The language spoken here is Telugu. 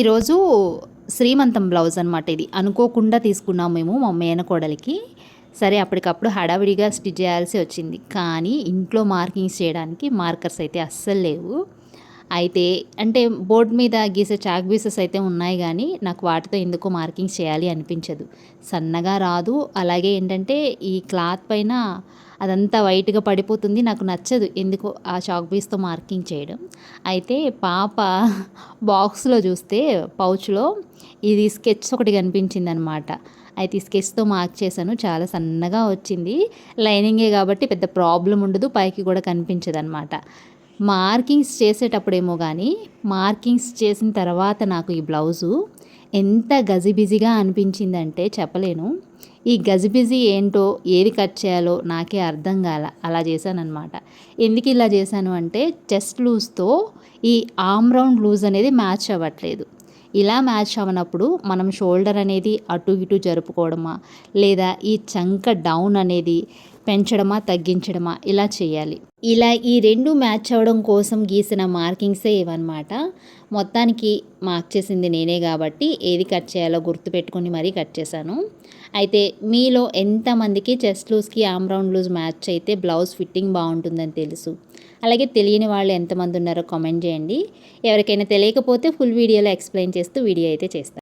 ఈరోజు శ్రీమంతం బ్లౌజ్ అనమాట ఇది. అనుకోకుండా తీసుకున్నాం మేము మా మేనకోడలికి సరే అప్పటికప్పుడు హడావిడిగా స్టిచ్ చేయాల్సి వచ్చింది. కానీ ఇంట్లో మార్కింగ్స్ చేయడానికి మార్కర్స్ అయితే అస్సలు లేవు. అయితే అంటే బోర్డు మీద గీసే చాక్ పీసెస్ అయితే ఉన్నాయి కానీ నాకు వాటితో ఎందుకో మార్కింగ్స్ చేయాలి అనిపించదు. సన్నగా రాదు. అలాగే ఏంటంటే ఈ క్లాత్ పైన అదంతా వైట్గా పడిపోతుంది. నాకు నచ్చదు. ఎందుకో? ఆ చాక్ పీస్తో మార్కింగ్ చేయడం. అయితే పాప బాక్స్లో చూస్తే పౌచ్లో ఇది స్కెచ్ ఒకటి కనిపించింది అనమాట అయితే ఈ స్కెచ్తో మార్క్ చేశాను. చాలా సన్నగా వచ్చింది. లైనింగే కాబట్టి పెద్ద ప్రాబ్లం ఉండదు. పైకి కూడా కనిపించదు అనమాట మార్కింగ్స్ చేసేటప్పుడేమో కానీ మార్కింగ్స్ చేసిన తర్వాత నాకు ఈ బ్లౌజు ఎంత గజిబిజిగా అనిపించిందంటే చెప్పలేను. ఈ గజిబిజి ఏంటో ఏది కట్ చేయాలో నాకే అర్థం కాల అలా చేశానమాట ఎందుకు ఇలా చేశాను అంటే చెస్ట్ లూజ్తో ఈ ఆమ్ రౌండ్ లూజ్ అనేది మ్యాచ్ అవ్వట్లేదు. ఇలా మ్యాచ్ అవ్వనప్పుడు మనం షోల్డర్ అనేది అటు ఇటు జరుపుకోవడమా? లేదా ఈ చంక డౌన్ అనేది పెంచడమా తగ్గించడమా ఇలా చేయాలి. ఇలా ఈ రెండు మ్యాచ్ అవ్వడం కోసం గీసిన మార్కింగ్సే ఇవన్నమాట. మొత్తానికి మార్క్ చేసింది నేనే కాబట్టి ఏది కట్ చేయాలో గుర్తుపెట్టుకొని మరీ కట్ చేశాను. అయితే మీలో ఎంతమందికి చెస్ట్ లూజ్కి ఆమ్ రౌండ్ లూజ్ మ్యాచ్ అయితే బ్లౌజ్ ఫిట్టింగ్ బాగుంటుందని తెలుసు? అలాగే తెలియని వాళ్ళు ఎంతమంది ఉన్నారో కామెంట్ చేయండి. ఎవరికైనా తెలియకపోతే ఫుల్ వీడియోలో ఎక్స్ప్లెయిన్ చేస్తూ వీడియో అయితే చేస్తాను